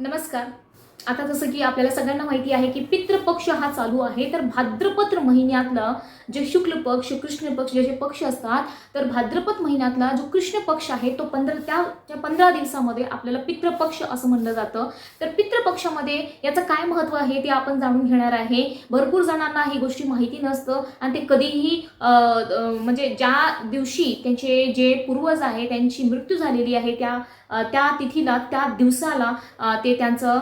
नमस्कार. आता जसं की आपल्याला सगळ्यांना माहिती आहे की पितृपक्ष हा चालू आहे तर भाद्रपद महिन्यातलं जे शुक्ल पक्ष कृष्ण पक्ष जे जे पक्ष असतात तर भाद्रपद महिन्यातला जो कृष्ण पक्ष आहे तो पंधरा त्या त्या पंधरा दिवसामध्ये आपल्याला पितृपक्ष असं म्हणलं जातं. तर पितृपक्षामध्ये याचं काय महत्त्व आहे ते आपण जाणून घेणार आहे. भरपूर जणांना ही गोष्टी माहिती नसतं आणि ते कधीही म्हणजे ज्या दिवशी त्यांचे जे पूर्वज आहे त्यांची मृत्यू झालेली आहे त्या त्या तिथीला त्या दिवसाला ते त्यांचं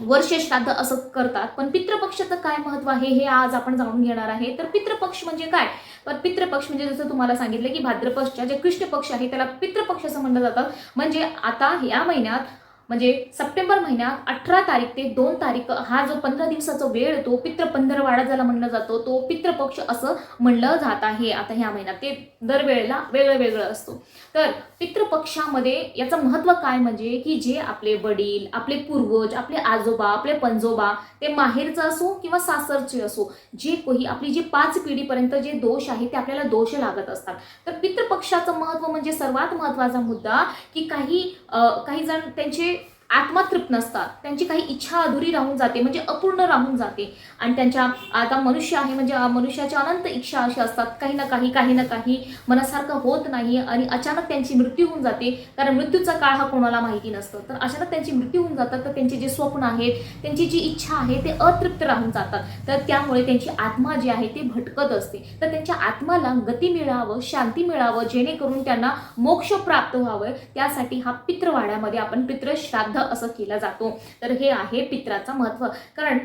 वर्ष श्राद्ध असं करतात. पण पितृपक्षाचं काय महत्त्व आहे हे आज आपण जाणून घेणार आहे. तर पितृपक्ष म्हणजे काय? तर पितृपक्ष म्हणजे जसं तुम्हाला सांगितलं की भाद्रपक्षच्या जे कृष्ण पक्ष आहे त्याला पितृपक्ष असं म्हणलं जातं. म्हणजे आता या महिन्यात म्हणजे सप्टेंबर महिन्यात अठरा तारीख ते दोन तारीख हा जो पंधरा दिवसाचा वेळ तो पितृ पंधरवाडा ज्याला म्हणलं जातो तो पितृपक्ष असं म्हणलं जात आहे. आता ह्या महिन्यात ते दरवेळेला वेगळं वेगळं असतो. तर पितृपक्षामध्ये याचं महत्त्व काय म्हणजे की जे आपले वडील आपले पूर्वज आपले आजोबा आपले पंजोबा ते माहेरचं असो किंवा सासरचे असो जे कोही आपली जी पाच पिढीपर्यंत जे दोष आहे ते आपल्याला दोष लागत असतात. तर पितृपक्षाचं महत्त्व म्हणजे सर्वात महत्त्वाचा मुद्दा की काही आ, काही जण त्यांचे आत्मा तृप्त नसतात. त्यांची काही इच्छा अधुरी राहून जाते म्हणजे अपूर्ण राहून जाते. आणि त्यांच्या आता मनुष्य आहे म्हणजे मनुष्याच्या अनंत इच्छा अशा असतात. काही ना काही काही ना काही मनासारखं होत नाही आणि अचानक त्यांची मृत्यू होऊन जाते. कारण मृत्यूचा काळ हा कोणाला माहिती नसतं. तर अचानक त्यांची मृत्यू होऊन जातात तर त्यांचे जे स्वप्न आहेत त्यांची जी इच्छा आहे ते अतृप्त राहून जातात. तर त्यामुळे त्यांची आत्मा जी आहे ते भटकत असते. तर त्यांच्या आत्माला गती मिळावं शांती मिळावं जेणेकरून त्यांना मोक्ष प्राप्त व्हावं. त्यासाठी हा पित्रवाड्यामध्ये आपण पितृश्राद्ध असं केला जातो. तर हे आहे पित्राचं महत्त्व कारण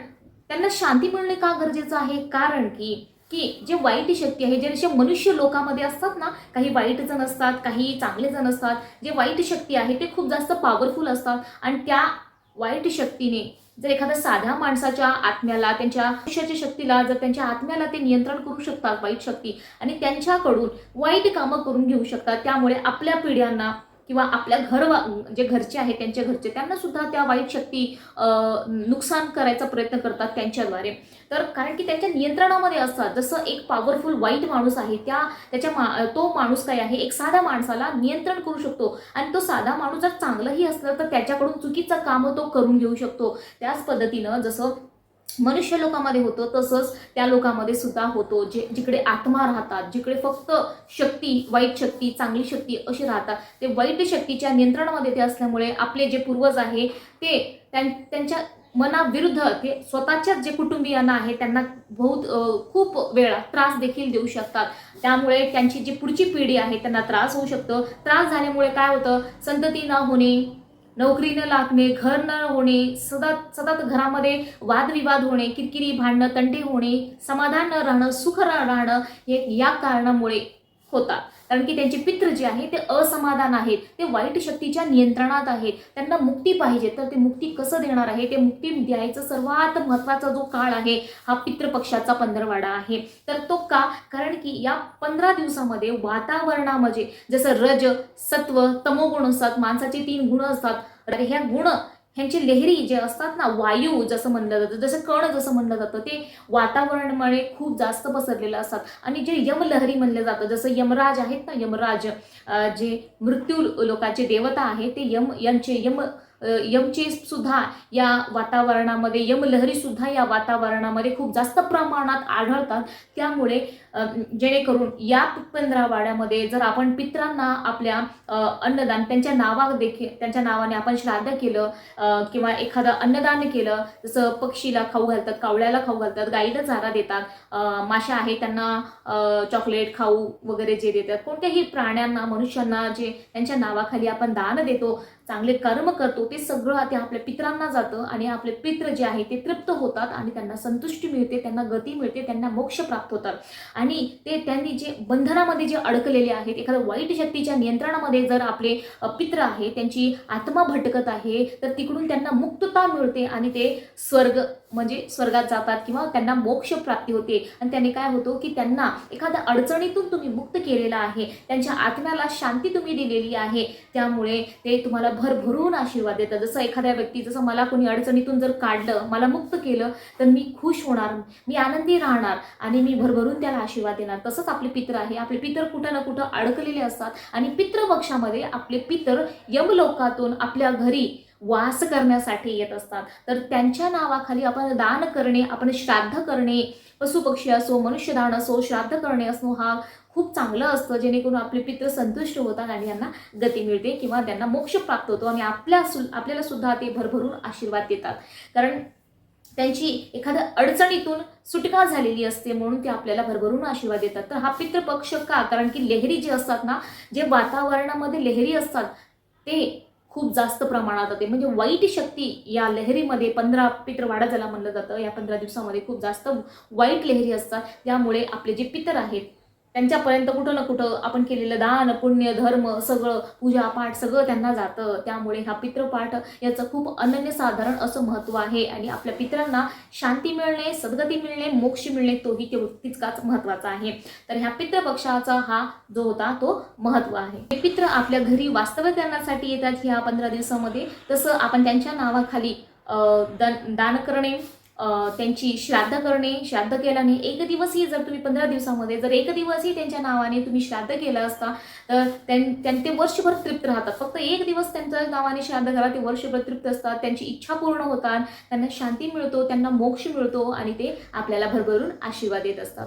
त्यांना शांती मिळणे का गरजेचं आहे? कारण की की जे वाईट शक्ती आहे जे मनुष्य लोकामध्ये असतात ना काही वाईट जण असतात काही चांगले जण असतात जे वाईट शक्ती आहे ते खूप जास्त पॉवरफुल असतात. आणि त्या वाईट शक्तीने जर एखाद्या साध्या माणसाच्या आत्म्याला त्यांच्या मनुष्याच्या शक्तीला जर त्यांच्या आत्म्याला ते नियंत्रण करू शकतात वाईट शक्ती आणि त्यांच्याकडून वाईट कामं करून घेऊ शकतात त्यामुळे आपल्या पिढ्यांना किंवा आपल्या घर जे घरचे आहेत त्यांच्या घरचे त्यांना सुद्धा त्या वाईट शक्ती नुकसान करायचा प्रयत्न करतात त्यांच्याद्वारे. तर कारण की त्यांच्या नियंत्रणामध्ये असतात. जसं एक पॉवरफुल वाईट माणूस आहे त्या त्याच्या मा तो माणूस काय आहे? एक साधा माणसाला नियंत्रण करू शकतो. आणि तो साधा माणूस जर चांगलंही असलं तर त्याच्याकडून चुकीचं कामं तो करून घेऊ शकतो. त्याच पद्धतीनं जसं मनुष्य लोकामध्ये होतं तसंच त्या लोकांमध्ये सुद्धा होतो. जे जिकडे आत्मा राहतात जिकडे फक्त शक्ती वाईट शक्ती चांगली शक्ती अशी राहतात ते वाईट शक्तीच्या नियंत्रणामध्ये ते असल्यामुळे आपले जे पूर्वज आहे ते त्यां त्यांच्या मनाविरुद्ध ते स्वतःच्याच जे कुटुंबियांना आहे त्यांना बहुत खूप वेळा त्रास देखील देऊ शकतात. त्यामुळे त्यांची जी पुढची पिढी आहे त्यांना त्रास होऊ शकतो. त्रास झाल्यामुळे काय होतं? संतती न होणे नोकरी न लागणे घर न होणे सतत सतत घरामध्ये वादविवाद होणे किरकिरी भांडणं तंटे होणे समाधान न राहणं सुख न राहणं हे या कारणामुळे होतात. कारण की त्यांचे पित्र जे आहे ते असमाधान आहेत ते वाईट शक्तीच्या नियंत्रणात आहेत. त्यांना मुक्ती पाहिजे. तर ते मुक्ती कसं देणार आहे? ते मुक्ती द्यायचं सर्वात महत्त्वाचा जो काळ आहे हा पितृपक्षाचा पंधरवाडा आहे. तर तो का? कारण की या पंधरा दिवसामध्ये वातावरणामध्ये जसं रज सत्व तमोगुण असतात माणसाचे तीन गुण असतात. तर ह्या गुण ह्यांची लहरी जे असतात ना वायू जसं म्हणलं जातं जसं कण जसं म्हणलं जातं ते वातावरणामुळे खूप जास्त पसरलेलं असतात. आणि जे यमलहरी म्हणलं जातं जसं यमराज आहेत ना यमराज जे मृत्यू लोकाचे देवता आहे ते यम यांचे यम यमचे सुद्धा या वातावरणामध्ये यमलहरी सुद्धा या वातावरणामध्ये खूप जास्त प्रमाणात आढळतात. त्यामुळे जेणेकरून या पंधरावाड्यामध्ये जर आपण पित्रांना आपल्या अन्नदान त्यांच्या नावा देखील त्यांच्या नावाने आपण श्राद्ध केलं किंवा एखादं अन्नदान केलं जसं पक्षीला खाऊ घालतात कावळ्याला खाऊ घालतात गाईला चारा देतात माशा आहे त्यांना चॉकलेट खाऊ वगैरे जे देतात कोणत्याही प्राण्यांना मनुष्यांना जे त्यांच्या नावाखाली आपण दान देतो चांगले कर्म करतो ते सगळं ते आपल्या पित्रांना जातं आणि आपले पित्र जे आहे ते तृप्त होतात आणि त्यांना संतुष्टी मिळते त्यांना गती मिळते त्यांना मोक्ष प्राप्त होतात. आणि ते त्यांनी जे बंधनामध्ये जे अडकलेले आहेत एखाद्या वाईट शक्तीच्या नियंत्रणामध्ये जर आपले पित्र आहे त्यांची आत्मा भटकत आहे तर तिकडून त्यांना मुक्तता मिळते आणि ते स्वर्ग म्हणजे स्वर्गात जातात किंवा त्यांना मोक्ष प्राप्ती होते. आणि त्याने काय होतो की त्यांना एखाद्या अडचणीतून तुम्ही मुक्त केलेला आहे. त्यांच्या आत्म्याला शांती तुम्ही दिलेली आहे. त्यामुळे ते तुम्हाला भरभरून आशीर्वाद देतात. जसं एखाद्या व्यक्ती जसं मला कोणी अडचणीतून जर काढलं मला मुक्त केलं तर मी खुश होणार मी आनंदी राहणार आणि मी भरभरून त्याला आशीर्वाद देणार. तसंच आपले पित्र आहे. आपले पितर कुठं ना कुठं अडकलेले असतात. आणि पितृपक्षामध्ये आपले पितर यमलोकातून आपल्या घरी वास करण्यासाठी येत असतात. तर त्यांच्या नावाखाली आपण दान करणे आपण श्राद्ध करणे पशुपक्षी असो मनुष्यदान असो श्राद्ध करणे असो हा खूप चांगलं असतं. जेणेकरून आपले पित्र संतुष्ट होतात आणि यांना गती मिळते किंवा त्यांना मोक्ष प्राप्त होतो आणि आपल्या सु आपल्याला सुद्धा ते भरभरून आशीर्वाद देतात. कारण त्यांची एखाद्या अडचणीतून सुटका झालेली असते म्हणून ते आपल्याला भरभरून आशीर्वाद देतात. तर हा पितृपक्ष का? कारण की लहरी जे असतात ना जे वातावरणामध्ये लहरी असतात ते खूप जास्त प्रमाणात होते. म्हणजे वाईट शक्ती या लहरीमध्ये पंधरा पितर वाढत ज्याला म्हणलं जातं या पंधरा दिवसामध्ये खूप जास्त वाईट लहरी असतात. त्यामुळे आपले जे पितर आहेत त्यांच्यापर्यंत कुठं ना कुठं आपण केलेलं दान पुण्य धर्म सगळं पूजापाठ सगळं त्यांना जातं. त्यामुळे हा पितृपाठ याचं खूप अनन्यसाधारण असं महत्त्व आहे. आणि आपल्या पितरांना शांती मिळणे सद्गती मिळणे मोक्ष मिळणे तोही ते तितकाच महत्त्वाचा आहे. तर ह्या पितृपक्षाचा हा जो होता तो महत्त्व आहे. हे पित्र आपल्या घरी वास्तव्य करण्यासाठी येतात ह्या पंधरा दिवसामध्ये. तसं आपण त्यांच्या नावाखाली दान दान करणे त्यांची श्राद्ध करणे श्राद्ध केल्याने एक दिवसही जर तुम्ही पंधरा दिवसामध्ये जर एक दिवसही त्यांच्या नावाने तुम्ही श्राद्ध केलं असता तर त्यां त्यां- ते वर्षभर तृप्त राहतात. फक्त एक दिवस त्यांच्या नावाने श्राद्ध करा ते वर्षभर तृप्त असतात त्यांची इच्छा पूर्ण होतात त्यांना शांती मिळतो त्यांना मोक्ष मिळतो आणि ते आपल्याला भरभरून आशीर्वाद देत असतात.